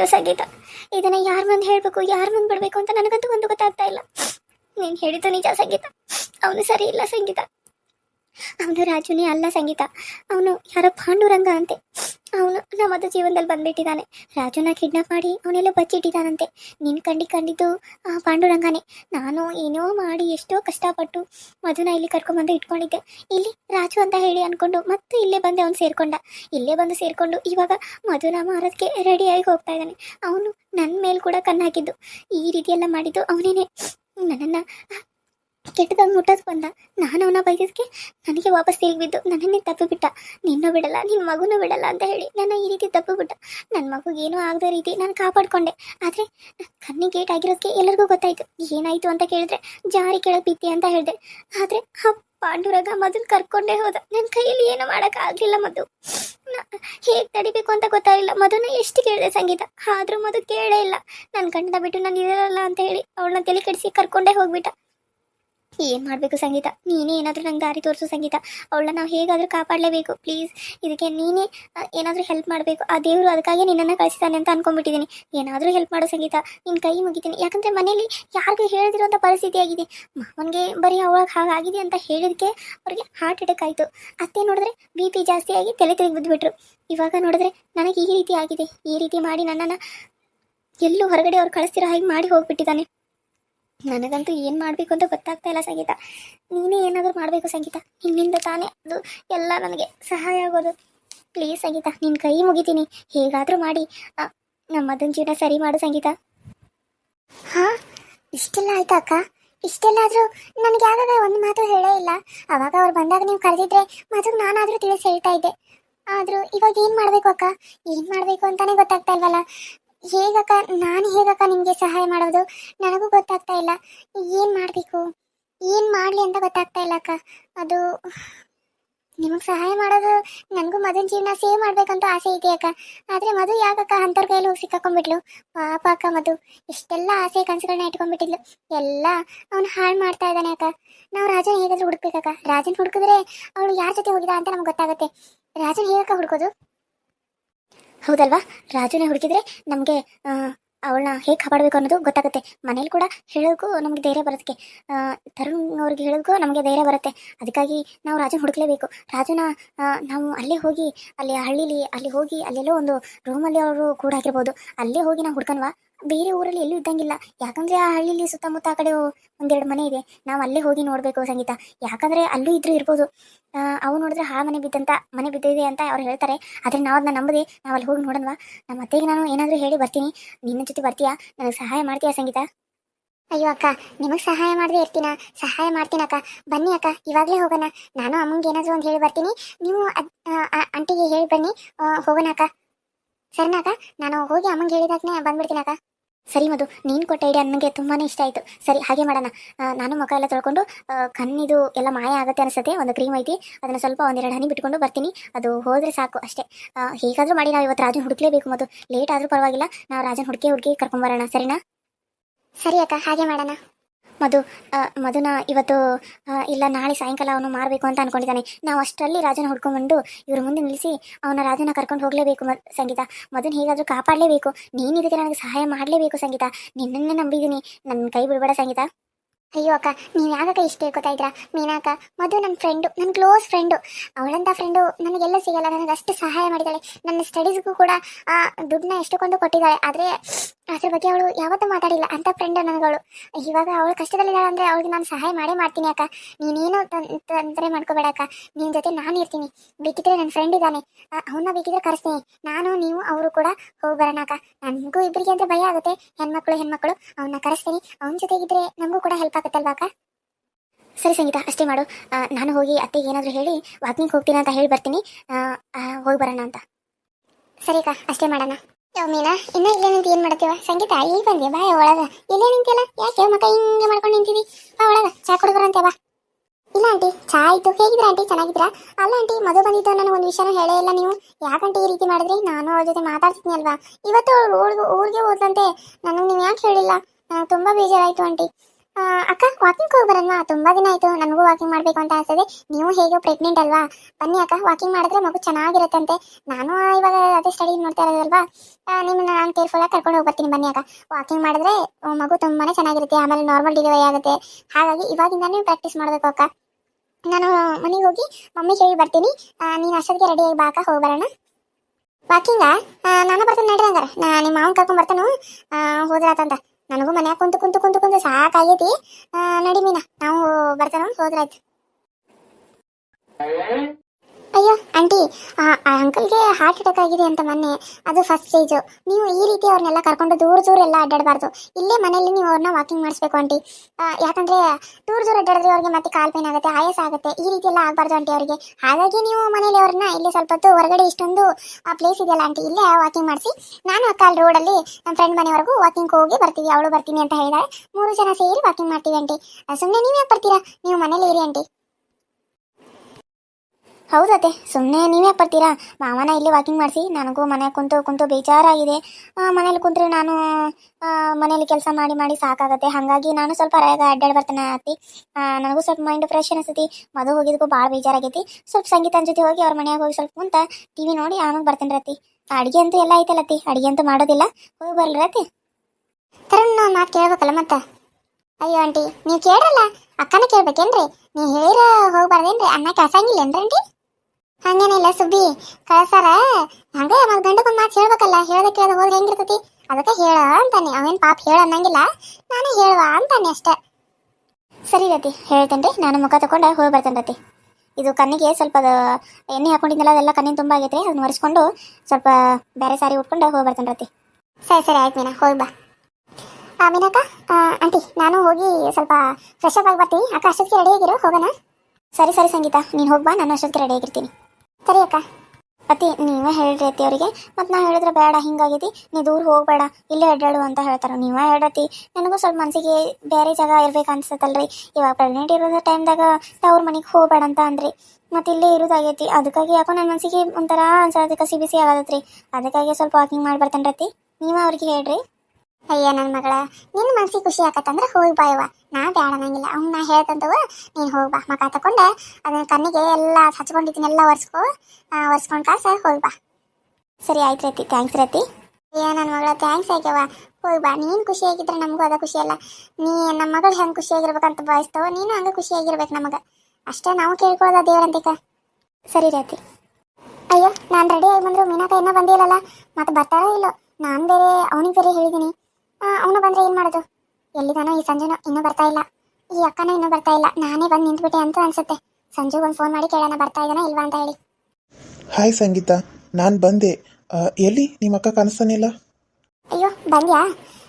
ಅಯ್ಯೋ ಸಂಗೀತ ಇದನ್ನ ಯಾರ ಮುಂದೆ ಹೇಳ್ಬೇಕು, ಯಾರ ಮುಂದೆ ಬಿಡ್ಬೇಕು ಅಂತ ನನಗಂತೂ ಒಂದು ಗೊತ್ತಾಗ್ತಾ ಇಲ್ಲ. ನೀನು ಹೇಳಿದ್ದು ನಿಜ ಸಂಗೀತ. ಅವನು ಸರಿ ಇಲ್ಲ ಸಂಗೀತ. ಅವನು ರಾಜುನೇ ಅಲ್ಲ ಸಂಗೀತ. ಅವನು ಯಾರೋ ಪಾಂಡುರಂಗ ಅಂತೆ. ಅವನು ನಮ್ಮದು ಜೀವನದಲ್ಲಿ ಬಂದ್ಬಿಟ್ಟಿದ್ದಾನೆ. ರಾಜುನ ಕಿಡ್ನಾಪ್ ಮಾಡಿ ಅವನೆಲ್ಲ ಬಚ್ಚಿಟ್ಟಿದ್ದಾನಂತೆ. ನಿನ್ ಕಂಡಿ ಕಂಡಿದ್ದು ಆ ಪಾಂಡುರಂಗನೇ. ನಾನು ಏನೋ ಮಾಡಿ ಎಷ್ಟೋ ಕಷ್ಟಪಟ್ಟು ಮಧುನ ಇಲ್ಲಿ ಕರ್ಕೊಂಡ್ಬಂದು ಇಟ್ಕೊಂಡಿದ್ದೆ. ಇಲ್ಲಿ ರಾಜು ಅಂತ ಹೇಳಿ ಅನ್ಕೊಂಡು ಮತ್ತೆ ಇಲ್ಲೇ ಬಂದೆ ಅವ್ನು ಸೇರ್ಕೊಂಡ. ಇಲ್ಲೇ ಬಂದು ಸೇರ್ಕೊಂಡು ಇವಾಗ ಮಧುನ ಮಾರೋದಕ್ಕೆ ರೆಡಿಯಾಗಿ ಹೋಗ್ತಾ ಇದ್ದಾನೆ. ಅವನು ನನ್ನ ಮೇಲೆ ಕೂಡ ಕಣ್ಣು ಹಾಕಿದ್ದು ಈ ರೀತಿಯೆಲ್ಲ ಮಾಡಿದ್ದು ಅವನೇನೆ. ನನ್ನನ್ನು ಕೆಟ್ಟದಾಗ ಮುಟ್ಟೋದು ಬಂದ. ನಾನು ಅವನ ಬೈದಿದ್ಕೆ ನನಗೆ ವಾಪಸ್ ತಿರುಗಿ ಬಿದ್ದು ನನ್ನನ್ನೇ ತಪ್ಪು ಬಿಟ್ಟ. ನಿನ್ನೂ ಬಿಡಲ್ಲ ನಿನ್ನ ಮಗುನೂ ಬಿಡಲ್ಲ ಅಂತ ಹೇಳಿ ನನ್ನ ಈ ರೀತಿ ತಪ್ಪು ಬಿಟ್ಟ. ನನ್ನ ಏನೋ ಆಗದ ರೀತಿ ನಾನು ಕಾಪಾಡ್ಕೊಂಡೆ. ಆದರೆ ಕಣ್ಣಿ ಗೇಟ್ ಆಗಿರೋದಕ್ಕೆ ಎಲ್ಲರಿಗೂ ಗೊತ್ತಾಯ್ತು. ಏನಾಯ್ತು ಅಂತ ಕೇಳಿದ್ರೆ ಜಾರಿ ಕೆಳಗೆ ಬಿತ್ತಿ ಅಂತ ಹೇಳಿದೆ. ಆದರೆ ಪಾಂಡುರಗ ಮೊದಲು ಕರ್ಕೊಂಡೇ ಹೋದ. ನನ್ನ ಕೈಯಲ್ಲಿ ಏನೂ ಮಾಡೋಕ್ಕಾಗಲಿಲ್ಲ ಮದು ಹೇಗೆ ತಡಿಬೇಕು ಅಂತ ಗೊತ್ತಾಗಿಲ್ಲ ಮಧುನ ಎಷ್ಟು ಕೇಳಿದೆ ಸಂಗೀತ. ಆದರೂ ಮಧು ಕೇಳೇ ಇಲ್ಲ. ನನ್ನ ಗಂಡನ ಬಿಟ್ಟು ನಾನು ಇರಲ್ಲ ಅಂತ ಹೇಳಿ ಅವಳನ್ನ ತಲೆ ಕೆಡಿಸಿ ಕರ್ಕೊಂಡೇ ಹೋಗ್ಬಿಟ್ಟ. ಏನು ಮಾಡಬೇಕು ಸಂಗೀತ? ನೀನೇ ಏನಾದರೂ ನಂಗೆ ದಾರಿ ತೋರಿಸು ಸಂಗೀತ. ಅವಳನ್ನ ನಾವು ಹೇಗಾದರೂ ಕಾಪಾಡಲೇಬೇಕು ಪ್ಲೀಸ್ ಇದಕ್ಕೆ ನೀನೇ ಏನಾದರೂ ಹೆಲ್ಪ್ ಮಾಡಬೇಕು. ಆ ದೇವರು ಅದಕ್ಕಾಗಿ ನಿನ್ನನ್ನು ಕಳಿಸ್ತಾನೆ ಅಂತ ಅನ್ಕೊಂಡ್ಬಿಟ್ಟಿದ್ದೀನಿ ಏನಾದರೂ ಹೆಲ್ಪ್ ಮಾಡೋ ಸಂಗೀತ. ನಿನ್ನ ಕೈ ಮುಗಿತೀನಿ. ಯಾಕಂದರೆ ಮನೇಲಿ ಯಾರಿಗೂ ಹೇಳದಿರೋಂಥ ಪರಿಸ್ಥಿತಿ ಆಗಿದೆ. ಮಾವನಿಗೆ ಬರೀ ಅವಳಗೆ ಹಾಗಾಗಿದೆ ಅಂತ ಹೇಳಿದಕ್ಕೆ ಅವ್ರಿಗೆ ಹಾರ್ಟ್ ಅಟ್ಯಾಕ್ ಆಯಿತು. ಅತ್ತೆ ನೋಡಿದ್ರೆ ಬಿ ಪಿ ಜಾಸ್ತಿ ಆಗಿ ತಲೆ ತಿರುಗಿ ಬಿದ್ದುಬಿಟ್ರು ಇವಾಗ ನೋಡಿದ್ರೆ ನನಗೆ ಈ ರೀತಿ ಆಗಿದೆ. ಈ ರೀತಿ ಮಾಡಿ ನನ್ನನ್ನು ಎಲ್ಲೂ ಹೊರಗಡೆ ಅವ್ರು ಕಳಿಸ್ತಿರೋ ಹಾಗೆ ಮಾಡಿ ಹೋಗ್ಬಿಟ್ಟಿದ್ದಾನೆ. ನನಗಂತೂ ಏನು ಮಾಡಬೇಕು ಅಂತ ಗೊತ್ತಾಗ್ತಾ ಇಲ್ಲ ಸಂಗೀತ. ನೀನೇ ಏನಾದರೂ ಮಾಡಬೇಕು ಸಂಗೀತ. ನಿನ್ನಿಂದ ತಾನೇ ಅದು ಎಲ್ಲ ನನಗೆ ಸಹಾಯ ಆಗೋದು. ಪ್ಲೀಸ್ ಸಂಗೀತ, ನಿನ್ ಕೈ ಮುಗಿತೀನಿ. ಹೇಗಾದರೂ ಮಾಡಿ. ನಮ್ಮ ಜೀವನ ಸರಿ ಮಾಡು ಸಂಗೀತ. ಹಾಂ, ಇಷ್ಟೆಲ್ಲ ಆಯ್ತಾ ಅಕ್ಕ? ಇಷ್ಟೆಲ್ಲ ಆದರೂ ನನಗೆ ಯಾವಾಗ ಒಂದು ಮಾತು ಹೇಳೇ ಇಲ್ಲ. ಅವಾಗ ಅವ್ರು ಬಂದಾಗ ನೀವು ಕರೆದಿದ್ರೆ ಮದುವೆ ನಾನಾದರೂ ತಿಳಿಸಿ ಹೇಳ್ತಾ ಇದ್ದೆ. ಆದರೂ ಇವಾಗ ಏನು ಮಾಡಬೇಕು ಅಕ್ಕ? ಏನು ಮಾಡಬೇಕು ಅಂತಾನೆ ಗೊತ್ತಾಗ್ತಾ ಇಲ್ವಲ್ಲ? ಹೇಗಕ್ಕ, ನಾನು ಹೇಗಕ್ಕ ನಿಮಗೆ ಸಹಾಯ ಮಾಡೋದು? ನನಗೂ ಗೊತ್ತಾಗ್ತಾ ಇಲ್ಲ. ಏನು ಮಾಡಬೇಕು? ಏನು ಮಾಡಲಿ ಅಂತ ಗೊತ್ತಾಗ್ತಾ ಇಲ್ಲ ಅಕ್ಕ. ಅದು, ನಿಮಗೆ ಸಹಾಯ ಮಾಡೋದು, ನನಗೂ ಮದುವೆ ಜೀವನ ಸೇವ್ ಮಾಡ್ಬೇಕಂತ ಆಸೆ ಇದೆ ಅಕ್ಕ. ಆದರೆ ಮಧು ಯಾಕಕ್ಕ ಅಂಥವ್ರ ಕೈಯಲ್ಲಿ ಹೋಗಿ ಸಿಕ್ಕಾಕೊಂಡ್ಬಿಟ್ಲು? ಪಾಪ ಅಕ್ಕ ಮಧು. ಇಷ್ಟೆಲ್ಲ ಆಸೆ ಕನಸುಗಳನ್ನ ಇಟ್ಕೊಂಡ್ಬಿಟ್ಟಿದ್ಲು. ಎಲ್ಲ ಅವನು ಹಾಳು ಮಾಡ್ತಾ ಇದ್ದಾನೆ ಅಕ್ಕ. ನಾವು ರಾಜನ್ ಹೇಗಾದ್ರೂ ಹುಡುಕ್ಬೇಕಕ್ಕ. ರಾಜನ್ ಹುಡುಕಿದ್ರೆ ಅವಳು ಯಾರ ಜೊತೆ ಹೋಗಿದ ಅಂತ ನಮ್ಗೆ ಗೊತ್ತಾಗುತ್ತೆ. ರಾಜನ್ ಹೇಗಕ್ಕ ಹುಡುಕೋದು? ಹೌದಲ್ವಾ? ರಾಜುನೇ ಹುಡುಕಿದ್ರೆ ನಮಗೆ ಅವಳನ್ನ ಹೇಗೆ ಕಾಪಾಡಬೇಕು ಅನ್ನೋದು ಗೊತ್ತಾಗುತ್ತೆ. ಮನೇಲಿ ಕೂಡ ಹೇಳೋಕ್ಕೂ ನಮಗೆ ಧೈರ್ಯ ಬರೋದಕ್ಕೆ ತರುಣ್ ಅವ್ರಿಗೆ ಹೇಳೋಕ್ಕೂ ನಮಗೆ ಧೈರ್ಯ ಬರುತ್ತೆ. ಅದಕ್ಕಾಗಿ ನಾವು ರಾಜನ ಹುಡುಕ್ಲೇಬೇಕು. ರಾಜನ ನಾವು ಅಲ್ಲೇ ಹೋಗಿ, ಅಲ್ಲಿ ಹಳ್ಳಿಲಿ, ಅಲ್ಲಿ ಹೋಗಿ, ಅಲ್ಲೆಲ್ಲೋ ಒಂದು ರೂಮಲ್ಲಿ ಅವರು ಕೂಡ ಆಗಿರ್ಬೋದು. ಅಲ್ಲೇ ಹೋಗಿ ನಾವು ಹುಡ್ಕನ್ವಾ? ಬೇರೆ ಊರಲ್ಲಿ ಎಲ್ಲೂ ಇದ್ದಂಗಿಲ್ಲ. ಯಾಕಂದ್ರೆ ಆ ಹಳ್ಳಿಲಿ ಸುತ್ತಮುತ್ತ ಆ ಕಡೆ ಒಂದೆರಡು ಮನೆ ಇದೆ. ನಾವು ಅಲ್ಲೇ ಹೋಗಿ ನೋಡಬೇಕು ಸಂಗೀತ. ಯಾಕಂದ್ರೆ ಅಲ್ಲೂ ಇದ್ರೂ ಇರ್ಬೋದು. ಆ, ಅವು ನೋಡಿದ್ರೆ ಹಾ ಮನೆ ಬಿದ್ದಂತ ಮನೆ ಬಿದ್ದಿದೆ ಅಂತ ಅವ್ರು ಹೇಳ್ತಾರೆ. ಆದ್ರೆ ನಾವು ಅದನ್ನ ನಂಬದೆ ನಾವು ಅಲ್ಲಿ ಹೋಗಿ ನೋಡೋಣವಾ ನಮ್ಮ ಅತ್ತೆಗೆ ನಾನು ಏನಾದ್ರೂ ಹೇಳಿ ಬರ್ತೀನಿ. ನಿನ್ನ ಜೊತೆ ಬರ್ತೀಯಾ? ನನಗೆ ಸಹಾಯ ಮಾಡ್ತೀಯಾ ಸಂಗೀತ? ಅಯ್ಯೋ ಅಕ್ಕ ನಿಮಗೆ ಸಹಾಯ ಮಾಡದೆ ಇರ್ತೀನ? ಸಹಾಯ ಮಾಡ್ತೀನಿ ಅಕ್ಕ. ಬನ್ನಿ ಅಕ್ಕ ಇವಾಗಲೇ ಹೋಗೋಣ. ನಾನು ಅಮ್ಮಂಗೆ ಏನಾದರೂ ಒಂದು ಹೇಳಿ ಬರ್ತೀನಿ. ನೀವು ಆ, ಆ, ಆಂಟಿಗೆ ಹೇಳಿ ಬನ್ನಿ. ಆ, ಹೋಗೋಣ ಅಕ್ಕ. ಸರಿನಾ ಅಕ್ಕ ನಾನು ಹೋಗಿ ಅಮ್ಮಂಗೆ ಹೇಳಿದಾಗನೇ ಬಂದ್ಬಿಡ್ತೀನಿ ಅಕ್ಕ. ಸರಿ ಮಧು, ನೀನು ಕೊಟ್ಟ ಐಡಿಯಾ ನನಗೆ ತುಂಬಾ ಇಷ್ಟ ಆಯಿತು. ಸರಿ, ಹಾಗೆ ಮಾಡೋಣ. ನಾನು ಮುಖ ಎಲ್ಲ ತೊಳ್ಕೊಂಡು ಕಣ್ಣಿದು ಎಲ್ಲ ಮಾಯ ಆಗುತ್ತೆ ಅನಿಸುತ್ತೆ, ಒಂದು ಕ್ರೀಮ್ ಐತಿ, ಅದನ್ನು ಸ್ವಲ್ಪ ಒಂದೆರಡು ಹನಿ ಬಿಟ್ಕೊಂಡು ಬರ್ತೀನಿ. ಅದು ಹೋದರೆ ಸಾಕು ಅಷ್ಟೇ. ಹೇಗಾದರೂ ಮಾಡಿ ನಾವು ಇವತ್ತು ರಾಜನ್ ಹುಡುಕಲೇಬೇಕು ಮದು ಲೇಟ್ ಆದರೂ ಪರವಾಗಿಲ್ಲ, ನಾವು ರಾಜನ್ ಹುಡುಕಿ ಹುಡುಕಿ ಕರ್ಕೊಂಬರೋಣ, ಸರಿನಾ? ಸರಿ ಅಕ್ಕ, ಹಾಗೆ ಮಾಡೋಣ. ಮಧು ಮಧುನ ಇವತ್ತು ಇಲ್ಲ, ನಾಳೆ ಸಾಯಂಕಾಲ ಅವನು ಮಾರಬೇಕು ಅಂತ ಅನ್ಕೊಂಡಿದ್ದಾನೆ. ನಾವು ಅಷ್ಟರಲ್ಲಿ ರಾಜನ ಹುಡ್ಕೊಂಡ್ಬಂದು ಇವ್ರ ಮುಂದೆ ನಿಲ್ಲಿಸಿ ಅವನ ರಾಜನ ಕರ್ಕೊಂಡು ಹೋಗಲೇಬೇಕು ಮ, ಸಂಗೀತ. ಮಧುನ ಹೇಗಾದರೂ ಕಾಪಾಡಲೇಬೇಕು. ನೀನು ಇದಕ್ಕೆ ನನಗೆ ಸಹಾಯ ಮಾಡಲೇಬೇಕು, ಸಂಗೀತ. ನಿನ್ನನ್ನೇ ನಂಬಿದ್ದೀನಿ. ನನ್ನ ಕೈ ಬಿಡಬೇಡ, ಸಂಗೀತ. ಅಯ್ಯೋ ಅಕ್ಕ, ನೀವು ಯಾವಾಗ ಇಷ್ಟು ಹೇಳ್ಕೊತಾ ಇದ್ರಾ ಮೀನಾಕ, ಮಧು ನನ್ನ ಫ್ರೆಂಡು ನನ್ನ ಕ್ಲೋಸ್ ಫ್ರೆಂಡು ಅವಳಂತ ಫ್ರೆಂಡು ನನಗೆಲ್ಲ ಸಿಗಲ್ಲ. ನನಗೆ ಅಷ್ಟು ಸಹಾಯ ಮಾಡಿದ್ದಾಳೆ ನನ್ನ ಸ್ಟಡೀಸ್ಗೂ ಕೂಡ ದುಡ್ಡನ್ನ ಎಷ್ಟೊಂದು ಕೊಟ್ಟಿದ್ದಾಳೆ ಆದರೆ ಅದ್ರ ಬಗ್ಗೆ ಅವಳು ಯಾವತ್ತೂ ಮಾತಾಡಿಲ್ಲ. ಅಂತ ಫ್ರೆಂಡ್ ನನಗಳು. ಇವಾಗ ಅವಳು ಕಷ್ಟದಲ್ಲಿದ್ದಾಳೆ ಅಂದರೆ ಅವಳಿಗೆ ನಾನು ಸಹಾಯ ಮಾಡೇ ಮಾಡ್ತೀನಿ ಅಕ್ಕ. ನೀನೇನು ತೊಂದರೆ ಮಾಡ್ಕೋಬೇಡ ಅಕ್ಕ. ನಿನ್ನ ಜೊತೆ ನಾನು ಇರ್ತೀನಿ. ಬೇಕಿದ್ರೆ ನನ್ನ ಫ್ರೆಂಡ್ ಇದ್ದಾನೆ. ಅವನ್ನ ಬೇಕಿದ್ರೆ ಕರೆಸ್ತೀನಿ. ನಾನು, ನೀವು, ಅವರು ಕೂಡ ಹೋಗಿ ಬರೋಣ ಅಕ್ಕ. ನನಗೂ ಇಬ್ಬರಿಗೆ ಅಂದರೆ ಭಯ ಆಗುತ್ತೆ. ಹೆಣ್ಮಕ್ಳು ಹೆಣ್ಮಕ್ಳು. ಅವನ್ನ ಕರೆಸ್ತೀನಿ. ಅವನ ಜೊತೆಗಿದ್ರೆ ನಮಗೂ ಕೂಡ ಹೆಲ್ಪ್ ಆಗುತ್ತಲ್ವಾ ಅಕ್ಕ? ಸರಿ ಸಂಗೀತ, ಅಷ್ಟೇ ಮಾಡು. ನಾನು ಹೋಗಿ ಅತ್ತೆಗೆ ಏನಾದರೂ ಹೇಳಿ ವಾಕಿಂಗ್ ಹೋಗ್ತೀನಿ ಅಂತ ಹೇಳಿ ಬರ್ತೀನಿ. ಹೋಗಿ ಬರೋಣ ಅಂತ. ಸರಿ ಅಕ್ಕ, ಅಷ್ಟೇ ಮಾಡೋಣ. ಯೋ ಮೀನಾ. ಇನ್ನ ಇಲ್ಲೇ ನಿಂತು ಏನ್ ಮಾಡ್ತೀವ? ಸಂಗೀತ, ಈಗ ಬಂದೆ ಬಾ ಒಳಗ. ಇಲ್ಲೇ ನಿಂತಿಲ್ಲ ಯಾಕೆ ಮಕ್ಕ ಹಿಂಗೆ ಮಾಡ್ಕೊಂಡು ನಿಂತಿದಿ? ಬಾ ಒಳಗ, ಚಾ ಕುಡಿದ್ರಂತೆ ಬಾ. ಇಲ್ಲ ಆಂಟಿ, ಚಾ ಆಯ್ತು. ಹೇಗಿದ್ರ ಆಂಟಿ? ಚೆನ್ನಾಗಿದ್ರಾ ಅಲ್ಲ ಆಂಟಿ, ಮದುವೆ ಬಂದಿದ್ದು ನನಗೆ ಒಂದು ವಿಷಯನೂ ಹೇಳೇ ಇಲ್ಲ ನೀವು. ಯಾಕಂಟಿ ಈ ರೀತಿ ಮಾಡಿದ್ರಿ? ನಾನು ಅವ್ರ ಜೊತೆ ಮಾತಾಡ್ತೀನಿ ಅಲ್ವಾ? ಇವತ್ತು ಊರಿಗೆ ಊರಿಗೆ ಹೋದಂತೆ ನನಗೆ ನೀವು ಯಾಕೆ ಹೇಳಿಲ್ಲ? ನನಗೆ ತುಂಬಾ ಬೇಜಾರಾಯಿತು ಆಂಟಿ. ಅಕ್ಕ ವಾಕಿಂಗ್ ಹೋಗಿ ಬರಲ್ವಾ? ತುಂಬಾ ದಿನ ಆಯ್ತು ನನಗೂ ವಾಕಿಂಗ್ ಮಾಡ್ಬೇಕು ಅಂತ ಅನ್ಸದೆ. ನೀವು ಹೇಗೆ ಪ್ರೆಗ್ನೆಂಟ್ ಅಲ್ವಾ? ಬನ್ನಿ ಅಕ್ಕ ವಾಕಿಂಗ್ ಮಾಡಿದ್ರೆ ಮಗು ಚೆನ್ನಾಗಿರುತ್ತಂತೆ. ನಾನು ಇವಾಗ ಅದೇ ಸ್ಟಡಿ ಮಾಡ್ತಾ ಇರೋದಲ್ವಾ? ನಿಮ್ಮನ್ನ ನಾನು ಕೇರ್ಫುಲ್ ಆಗಿ ಕರ್ಕೊಂಡು ಹೋಗಿ ಬರ್ತೀನಿ ಬನ್ನಿ ಅಕ್ಕ. ವಾಕಿಂಗ್ ಮಾಡಿದ್ರೆ ಮಗು ತುಂಬಾನೇ ಚೆನ್ನಾಗಿರುತ್ತೆ, ಆಮೇಲೆ ನಾರ್ಮಲ್ ಡೆಲಿವರಿ ಆಗುತ್ತೆ. ಹಾಗಾಗಿ, ಇವಾಗಿಂದಾನೇ ಪ್ರಾಕ್ಟೀಸ್ ಮಾಡಬೇಕು ಅಕ್ಕ. ನಾನು ಮನೆಗೆ ಹೋಗಿ ಮಮ್ಮಿ ಹೇಳಿ ಬರ್ತೀನಿ. ನೀನು ಅಷ್ಟೊತ್ತಿಗೆ ರೆಡಿ ಆಗಿ ಬಾ ಅಕ್ಕ, ಹೋಗಿ ಬರೋಣ. ವಾಕಿಂಗ ನಾನು ಬರ್ತೀನಿ ನಡ್ರಿ ಹಂಗಾರ. ನಿಮ್ಮ ಮಾವನ್ ಕರ್ಕೊಂಡ್ ಬರ್ತಾನು? ಹೋದ್ರಾತಂತ. ನನಗೂ ಮನ್ಯಾಗ ಕುಂತು ಕುಂತು ಕುಂತು ಕುಂತು ಸಾಕಾಗೈತಿ. ನಡಿ ಮೀನಾ ನಾವು ಬರ್ತಾನ ಹೋದ್ರಾಯ್ತು. ಅಯ್ಯೋ, ಆಂಟಿ, ಆ ಆ ಅಂಕಲ್ಗೆ ಹಾರ್ಟ್ ಅಟ್ಯಾಕ್ ಆಗಿದೆ ಅಂತ ಮೊನ್ನೆ. ಅದು ಫಸ್ಟ್ ಸ್ಟೇಜು ನೀವು ಈ ರೀತಿ ಅವ್ರನ್ನೆಲ್ಲ ಕರ್ಕೊಂಡು ದೂರ ದೂರ ಎಲ್ಲ ಅಡ್ಡಾಡಬಾರ್ದು. ಇಲ್ಲೇ ಮನೆಯಲ್ಲಿ ನೀವು ಅವ್ರನ್ನ ವಾಕಿಂಗ್ ಮಾಡಿಸ್ಬೇಕು, ಆಂಟಿ. ಯಾಕಂದರೆ ದೂರ ದೂರ ಅಡ್ಡಾಡಿದ್ರೆ ಅವ್ರಿಗೆ ಮತ್ತೆ ಕಾಲ್ ಪೇನ್ ಆಗುತ್ತೆ, ಆಯಾಸ ಆಗುತ್ತೆ. ಈ ರೀತಿ ಎಲ್ಲ ಆಗಬಾರ್ದು, ಆಂಟಿ ಅವರಿಗೆ. ಹಾಗಾಗಿ ನೀವು ಮನೇಲಿ ಅವ್ರನ್ನ ಇಲ್ಲಿ ಸ್ವಲ್ಪ ಹೊತ್ತು ಹೊರಗಡೆ ಇಷ್ಟೊಂದು, ಆ ಪ್ಲೇಸ್ ಇದೆಯಲ್ಲ, ಆಂಟಿ, ಇಲ್ಲೇ ವಾಕಿಂಗ್ ಮಾಡಿಸಿ. ನಾನು ಅಕ್ಕ ಅಲ್ಲಿ ರೋಡಲ್ಲಿ ನಮ್ಮ ಫ್ರೆಂಡ್ ಮನೆವರೆಗೂ ವಾಕಿಂಗ್ ಹೋಗಿ ಬರ್ತೀವಿ, ಅವಳು ಬರ್ತೀನಿ ಅಂತ ಹೇಳಿದಾಳೆ. ಮೂರು ಜನ ಸೇರಿ ವಾಕಿಂಗ್ ಮಾಡ್ತೀವಿ, ಆಂಟಿ. ಸುಮ್ಮನೆ ನೀವು ಯಾಕೆ ಬರ್ತೀರಾ? ನೀವು ಮನೇಲಿ ಇರಿ, ಆಂಟಿ. ಹೌದತ್ತೆ ಸುಮ್ಮನೆ ನೀವೇ ಬರ್ತೀರಾ ಮಾವನ ಇಲ್ಲಿ ವಾಕಿಂಗ್ ಮಾಡಿಸಿ, ನನಗೂ ಮನೆ ಕುಂತು ಕುಂತು ಬೇಜಾರಾಗಿದೆ. ಮನೇಲಿ ಕುಂತ್ರೆ ನಾನು ಮನೇಲಿ ಕೆಲಸ ಮಾಡಿ ಮಾಡಿ ಸಾಕಾಗತ್ತೆ. ಹಾಗಾಗಿ ನಾನು ಸ್ವಲ್ಪ ಅಡ್ಡಾಡಿ ಬರ್ತೇನೆ ಅತ್ತಿ. ನನಗೂ ಸ್ವಲ್ಪ ಮೈಂಡ್ ಫ್ರೆಶ್ ಅನಿಸ್ತೈತಿ. ಮದು ಹೋಗಿದ್ದಕ್ಕೂ ಭಾಳ ಬೇಜಾರಾಗೈತಿ. ಸ್ವಲ್ಪ ಸಂಗೀತನ ಜೊತೆ ಹೋಗಿ ಅವ್ರ ಮನೆಯಾಗ ಹೋಗಿ ಸ್ವಲ್ಪ ಕುಂತ ಟಿ ವಿ ನೋಡಿ ಆಮೇಲೆ ಬರ್ತೇನೆ ರತಿ ಅಡುಗೆ ಅಂತೂ ಎಲ್ಲ ಐತಲ್ಲ ಅತ್ತಿ. ಅಡುಗೆ ಅಂತೂ ಮಾಡೋದಿಲ್ಲ. ಹೋಗಿ ಬರಲಿ ರತಿ ತರಣ್ಣ ಮಾತು ಕೇಳ್ಬೇಕಲ್ಲ ಮತ್ತೆ? ಅಯ್ಯೋ ಆಂಟಿ ನೀವು ಕೇಳಲ್ಲ ಅಕ್ಕನ ಕೇಳ್ಬೇಕೇನ್ರಿ? ನೀವು ಹೇಳಿರ ಹೋಗ್ಬಾರ್ದೇನ್ರಿ ಅನ್ನ ಕಳ್ಸಂಗಿಲ್ಲೇನ್ರಿ ಆಂಟಿ ಹಂಗೇನಿಲ್ಲ ಸುಬ್ಬಿ. ಕಳ್ಸಾರ ಹಂಗ ಮತ್ ಗಂಡಕ್ಕೊಂದ್ ಮಾತು ಹೇಳ್ಬೇಕಲ್ಲ ಹೇಳೋದಕ್ಕೆ ಕೇಳ್ದೆ ಹೋದ್ರೆ ಹೆಂಗಿರ್ತತಿ ಅದಕ್ಕೆ ಹೇಳ ಅಂತಾನೆ. ಅವೇನ್ ಪಾಪ ಹೇಳ ಅನ್ನಂಗಿಲ್ಲ. ನಾನು ಹೇಳುವ ಅಂತಾನೆ ಅಷ್ಟೇ. ಸರಿ ರತಿ ಹೇಳ್ತೇನ್ರಿ ನಾನು ಮುಖ ತಗೊಂಡು ಹೋಗಿ ಬರ್ತೇನೆ ರತಿ. ಇದು ಕಣ್ಣಿಗೆ ಸ್ವಲ್ಪ ಅದು ಎಣ್ಣೆ ಹಾಕೊಂಡಿದ್ದಲ್ಲ ಅದೆಲ್ಲ ಕಣ್ಣಿನ ತುಂಬ ಆಗೈತೆ ಅದನ್ನ ಒರೆಸ್ಕೊಂಡು ಸ್ವಲ್ಪ ಬೇರೆ ಸಾರಿ ಉಟ್ಕೊಂಡು ಹೋಗಿ ಬರ್ತೇನೆ ರತಿ. ಸರಿ ಸರಿ ಆಯ್ತು ಮೀನಾ. ಹೋಗಿ ಬಾ. ಆ, ಮೀನಕ್ಕ ಆಂಟಿ ನಾನು ಹೋಗಿ ಸ್ವಲ್ಪ ಫ್ರೆಶ್ ಅಪ್ ಆಗಿ ಬರ್ತೀನಿ. ಅಕ್ಕ ಅಷ್ಟೊತ್ತಿಗೆ ರೆಡಿ ಆಗಿರು ಹೋಗೋಣ? ಸರಿ ಸರಿ ಸಂಗೀತ. ನೀನು ಹೋಗಿ ಬಾ ನಾನು ಅಷ್ಟೊತ್ತಿಗೆ ರೆಡಿ ಆಗಿರ್ತೀನಿ. ಸರಿ ಅಕ್ಕ. ಅತಿ ನೀವೇ ಹೇಳ್ರಿ ಅತಿ ಅವರಿಗೆ. ಮತ್ತು ನಾ ಹೇಳಿದ್ರೆ ಬೇಡ ಹಿಂಗಾಗಿದೆ ನೀ ದೂರ ಹೋಗಬೇಡ, ಇಲ್ಲೇ ಅಡ್ಡಾಡು ಅಂತ ಹೇಳ್ತಾರೆ. ನೀವೇ ಹೇಳತಿ ನನಗೂ ಸ್ವಲ್ಪ ಮನಸ್ಸಿಗೆ ಬೇರೆ ಜಾಗ ಇರ್ಬೇಕು ಅನ್ಸತ್ತಲ್ರಿ. ಇವಾಗ ಪ್ರೆಗ್ನೆಂಟ್ ಇರೋದ ಟೈಮ್ದಾಗ ಅವ್ರ ಮನೆಗೆ ಹೋಗಬೇಡ ಅಂತ ಅಂದ್ರಿ. ಮತ್ತು ಇಲ್ಲೇ ಇರೋದಾಗೈತಿ. ಅದಕ್ಕಾಗಿ ಯಾಕೋ ನನ್ನ ಮನಸ್ಸಿಗೆ ಒಂಥರ ಕಸಿ ಬಿಸಿ ಆಗತ್ತೈತ್ರಿ ಅದಕ್ಕಾಗಿ ಸ್ವಲ್ಪ ವಾಕಿಂಗ್ ಮಾಡಿ ನೀವೇ ಅವ್ರಿಗೆ ಹೇಳ್ರಿ. ಅಯ್ಯ ನನ್ನ ಮಗಳ ನಿನ್ನ ಮನ್ಸಿಗೆ ಖುಷಿ ಆಕತ್ತಂದ್ರೆ ಹೋಗಿ ಬಾ ನಾ ಅನ್ನಂಗಿಲ್ಲ ಅವ್ನ ನಾ ಹೇಳ್ತಂತವ ನೀನು ಹೋಗಿ ಬಾ. ಮಕ ತಕೊಂಡೆ ಅದನ್ನ ಕಣ್ಣಿಗೆ ಎಲ್ಲ ಹಚ್ಕೊಂಡಿದ್ದೀನಿ ಎಲ್ಲ ಒರೆಸ್ಕೊ. ಒರೆಸ್ಕೊಂಡು ಕಾಸ ಹೋಗಿ ಬಾ. ಸರಿ ಆಯ್ತು ರತಿ ಥ್ಯಾಂಕ್ಸ್ ರತಿ. ಅಯ್ಯ ನನ್ನ ಮಗಳ ಥ್ಯಾಂಕ್ಸ್ ಆಗ್ಯವ ಹೋಗಿ ಬಾ. ನೀನು ಖುಷಿಯಾಗಿದ್ರೆ ನಮಗೂ ಅದ ಖುಷಿ ಅಲ್ಲ. ನೀ ನಮ್ಮ ಮಗಳು ಹೆಂಗೆ ಖುಷಿಯಾಗಿರ್ಬೇಕಂತ ಭಾವಿಸ್ತವ, ನೀನು ಹಂಗೆ ಖುಷಿಯಾಗಿರ್ಬೇಕು ನಮಗೆ. ಅಷ್ಟೇ ನಾವು ಕೇಳ್ಕೊಳ್ಳೋದ ದೇವರಂತಿಕ ಸರಿ ರತಿ. ಅಯ್ಯೋ, ನಾನು ರೆಡಿ ಆಗಿ ಬಂದ್ರು. ಮೀನಾಕ ಇನ್ನೂ ಬಂದಿಲ್ಲಲ್ಲ. ಮತ್ತೆ ಬರ್ತಾರೋ ಇಲ್ಲೋ? ನಾನು ಬೇರೆ, ಅವನಿಗೆ ಬೇರೆ ಹೇಳಿದ್ದೀನಿ ಅವನು ಬಂದ್ರೆ ಏನು ಮಾಡೋದು? ಎಲ್ಲಿದಾನೋ ಈ ಸಂಜೆನೋ ಇನ್ನೂ ಬರ್ತಾ ಇಲ್ಲ. ಈ ಅಕ್ಕನೂ ಇನ್ನೂ ಬರ್ತಾ ಇಲ್ಲ. ನಾನೇ ಬಂದು ನಿಂತ್ಬಿಟ್ಟೆ ಅಂತ ಅನ್ಸುತ್ತೆ. ಸಂಜು ಒಂದು ಫೋನ್ ಮಾಡಿ ಕೇಳೋಣ ಬರ್ತಾ ಇದ್ದಾನ ಇಲ್ವಾ ಅಂತ ಹೇಳಿ. ಹಾಯ್ ಸಂಗೀತ ನಾನು ಬಂದೆ. ಆ, ಎಲ್ಲಿ? ನಿಮ್ಮ ಅಕ್ಕ ಕಾಣಿಸ್ತಾನಿಲ್ಲ? ಅಯ್ಯೋ ಬಂದ್ಯಾ?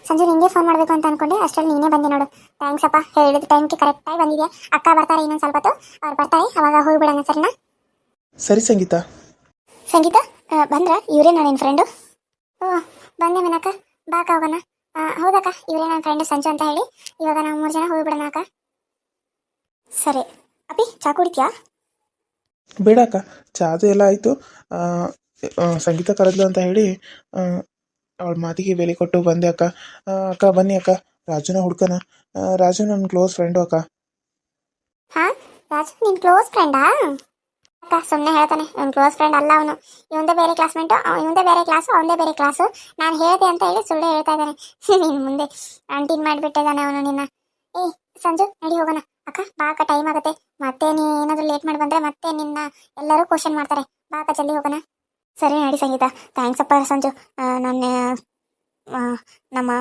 ಸಂಜೆ ನಿಂಗೆ ಫೋನ್ ಮಾಡಬೇಕು ಅಂತ ಅನ್ಕೊಂಡೆ. ಅಷ್ಟರಲ್ಲಿ ನೀನೇ ಬಂದೆ ನೋಡು. ಥ್ಯಾಂಕ್ಸ್ ಅಪ್ಪ. ಹೇಳಿದ ಟೈಮ್ಗೆ ಕರೆಕ್ಟಾಗಿ ಬಂದಿದೆ ಅಕ್ಕ ಬರ್ತಾರೆ ಇನ್ನೊಂದು ಸ್ವಲ್ಪ ಹೊತ್ತು. ಅವ್ರು ಬರ್ತಾರೆ. ಅವಾಗ ಹೋಗ್ಬಿಡೋಣ ಸರಿನಾ? ಸರಿ ಸಂಗೀತ. ಸಂಗೀತ ಆ, ಬಂದ್ರ? ಇವರೇ ನಿನ್ನ ಫ್ರೆಂಡು ಓ ಬಂದೆ ಮನಕ್ಕ. ಬಾಕ ಹೋಗೋಣ. ಹೌದಕ್ಕ ಇವರೇ ನನ್ನ ಫ್ರೆಂಡ್ ಸಂಜು ಅಂತ ಹೇಳಿ. ಇವಾಗ ನಾವು ಮೂರು ಜನ ಹೋಗ್ಬಿಡೋಣ ಅಕ್ಕ. ಸರಿ. ಅಪ್ಪಿ ಚಾ ಕುಡಿತೀಯಾ? ಬೇಡ ಅಕ್ಕ ಚಾದು ಎಲ್ಲ ಆಯಿತು. ಸಂಗೀತ ಕರೆದ್ಲು ಅಂತ ಹೇಳಿ ಅವಳ ಮಾತಿಗೆ ಬೆಲೆ ಕೊಟ್ಟು ಬಂದೆ ಅಕ್ಕ. ಅಕ್ಕ ಬನ್ನಿ ಅಕ್ಕ. ರಾಜುನ ಹುಡ್ಕನ. ರಾಜು ನನ್ನ ಕ್ಲೋಸ್ ಫ್ರೆಂಡು ಅಕ್ಕ. ಹಾ ರಾಜು ನಿನ್ ಕ್ಲೋಸ್ ಫ್ರೆಂಡಾ ಅಕ್ಕ ಸುಮ್ಮನೆ ಹೇಳ್ತಾನೆ. ಅವ್ನ ಕ್ಲೋಸ್ ಫ್ರೆಂಡ್ ಅಲ್ಲ ಅವನು. ಇವಂದೇ ಬೇರೆ ಕ್ಲಾಸ್ಮೇಟು ಇವಂದೇ ಬೇರೆ ಕ್ಲಾಸು ಅವನದೇ ಬೇರೆ ಕ್ಲಾಸು ನಾನು ಹೇಳಿದೆ ಅಂತ ಹೇಳಿ ಸುಳ್ಳು ಹೇಳ್ತಾ ಇದ್ದಾನೆ. ನೀನು ಮುಂದೆ ಆಂಟಿನ್ ಮಾಡಿಬಿಟ್ಟಿದ್ದಾನೆ ಅವನು ನಿನ್ನ. ಏ, ಸಂಜು, ನಡಿ ಹೋಗೋಣ. ಅಕ್ಕ, ಬಾಕ ಟೈಮ್ ಆಗುತ್ತೆ. ಮತ್ತೆ ನೀ ಏನಾದರೂ ಲೇಟ್ ಮಾಡಿ ಬಂದರೆ ಮತ್ತೆ ನಿನ್ನ ಎಲ್ಲರೂ ಕ್ವಶನ್ ಮಾಡ್ತಾರೆ. ಬಾ ಅಕ್ಕ ಜಲ್ದಿ ಹೋಗೋಣ. ಸರಿ ನಡಿ ಸಂಗೀತ. ಥ್ಯಾಂಕ್ಸ್ ಅಪ್ಪ ಸಂಜು. ನನ್ನ ನಮ್ಮ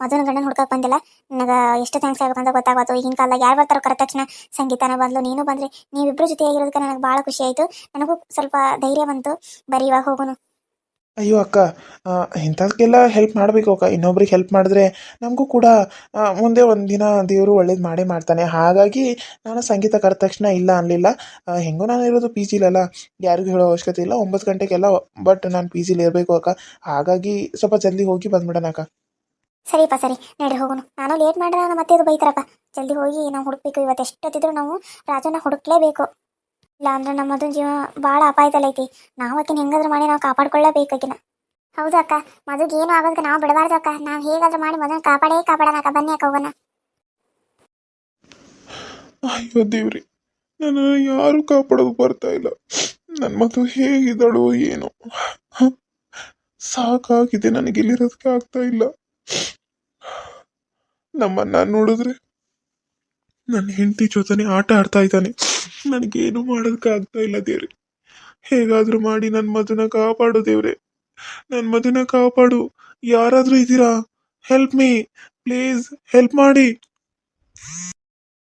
ಮದುವೆ ಗಂಡನ ಹುಡ್ಕಕ್ ಬಂದಿಲ್ಲ. ನನಗೆ ಎಷ್ಟು ಥ್ಯಾಂಕ್ಸ್ ಆಗ್ಬೇಕಂತ ಗೊತ್ತಾಗತ್ತು ಈಗಿನ ಕಾಲದಾಗ ಯಾರು ಬರ್ತಾರೋ ಕರೆದ ತಕ್ಷಣ ಸಂಗೀತನ ಬಂದ್ಲು ನೀನು ಬಂದ್ರಿ. ನೀವಿಬ್ರು ಜೊತೆಯಾಗಿರೋದಕ್ಕೆ ನನಗೆ ಭಾಳ ಖುಷಿ ಆಯ್ತು. ನನಗೂ ಸ್ವಲ್ಪ ಧೈರ್ಯ ಬಂತು. ಬರೀ ಇವಾಗ ಹೋಗೋನು. ಅಯ್ಯೋ ಅಕ್ಕ ಇಂಥದಕ್ಕೆಲ್ಲ ಹೆಲ್ಪ್ ಮಾಡಬೇಕು ಅಕ್ಕ. ಇನ್ನೊಬ್ರಿಗೆ ಹೆಲ್ಪ್ ಮಾಡಿದ್ರೆ ನಮಗೂ ಕೂಡ ಮುಂದೆ ಒಂದು ದಿನ ದೇವರು ಒಳ್ಳೇದು ಮಾಡೇ ಮಾಡ್ತಾನೆ. ಹಾಗಾಗಿ ನಾನು ಸಂಗೀತ ಕರೆದ ತಕ್ಷಣ ಇಲ್ಲ ಅನ್ನಲಿಲ್ಲ ಹೆಂಗೋ ನಾನು ಇರೋದು ಪಿ ಜಿಲಲ್ಲ ಯಾರಿಗೂ ಹೇಳೋ ಅವಶ್ಯಕತೆ ಇಲ್ಲ. ಒಂಬತ್ತು ಗಂಟೆಗೆಲ್ಲ ಬಟ್ ನಾನು ಪಿ ಜಿಲಿ ಇರಬೇಕು ಅಕ್ಕ. ಹಾಗಾಗಿ ಸ್ವಲ್ಪ ಜಲ್ದಿ ಹೋಗಿ ಬಂದ್ಬಿಡೋಣ ಅಕ್ಕ. ಸರಿಪ್ಪ ಸರಿ. ನಡ್ರಿ ಹೋಗೋಣ. ನಾನು ಲೇಟ್ ಮಾಡಿದಾಗ ಮತ್ತೆ ಇದು ಬೈತಾರಪ್ಪ. ಜಲ್ದಿ ಹೋಗಿ, ನಾವು ಹುಡುಕ್ಬೇಕು. ಇವತ್ತು ಎಷ್ಟೊತ್ತಿದ್ರು ನಾವು ರಾಜನ ಹುಡುಕ್ಲೇಬೇಕು. ಇಲ್ಲ ಅಂದ್ರೆ ನಮ್ಮ ಮದುವೆ ಜೀವ ಭಾಳ ಅಪಾಯದಲ್ಲೈತಿ ನಾವು ಆಕಿನ ಹೆಂಗಾದ್ರೂ ಮಾಡಿ ನಾವು ಕಾಪಾಡ್ಕೊಳ್ಳೇಬೇಕು ಆಕಿನ. ಹೌದು ಅಕ್ಕ ಮದುಗೆ ಏನು ಆಗೋದಕ್ಕೆ ನಾವು ಬಿಡಬಾರ್ದು ಅಕ್ಕ. ನಾವು ಹೇಗಾದ್ರೂ ಮಾಡಿ ಮದುವೆ ಕಾಪಾಡೇ ಕಾಪಾಡೋಣ ಅಕ್ಕ. ಬನ್ನಿ ಅಕ್ಕ, ಹೋಗೋಣ. ಅಯ್ಯೋ ದೇವ್ರಿ ನಾನು ಯಾರು ಕಾಪಾಡೋದು ಬರ್ತಾ ಇಲ್ಲ. ನನ್ನ ಮದುವೆ ಹೇಗಿದ್ದಾಳು ಏನು? ಸಾಕಾಗಿದೆ ನನಗೆ ಇಲ್ಲಿರೋದಕ್ಕೆ ಆಗ್ತಾ ಇಲ್ಲ. ನಮ್ಮನ್ನ ನೋಡಿದ್ರೆ ನನ್ನ ಹೆಂಡತಿ ಜೊತೆನೆ ಆಟ ಆಡ್ತಾ ಇದ್ದಾನೆ. ನನಗೇನು ಮಾಡೋದಕ್ಕಾಗ್ತಾ ಇಲ್ಲ ದೇವ್ರೆ. ಹೇಗಾದರೂ ಮಾಡಿ ನನ್ನ ಮದುನ ಕಾಪಾಡು ದೇವ್ರೆ. ನನ್ನ ಮದುನ ಕಾಪಾಡು. ಯಾರಾದರೂ ಇದ್ದೀರಾ? ಹೆಲ್ಪ್ ಮೀ ಪ್ಲೀಸ್ ಹೆಲ್ಪ್ ಮಾಡಿ.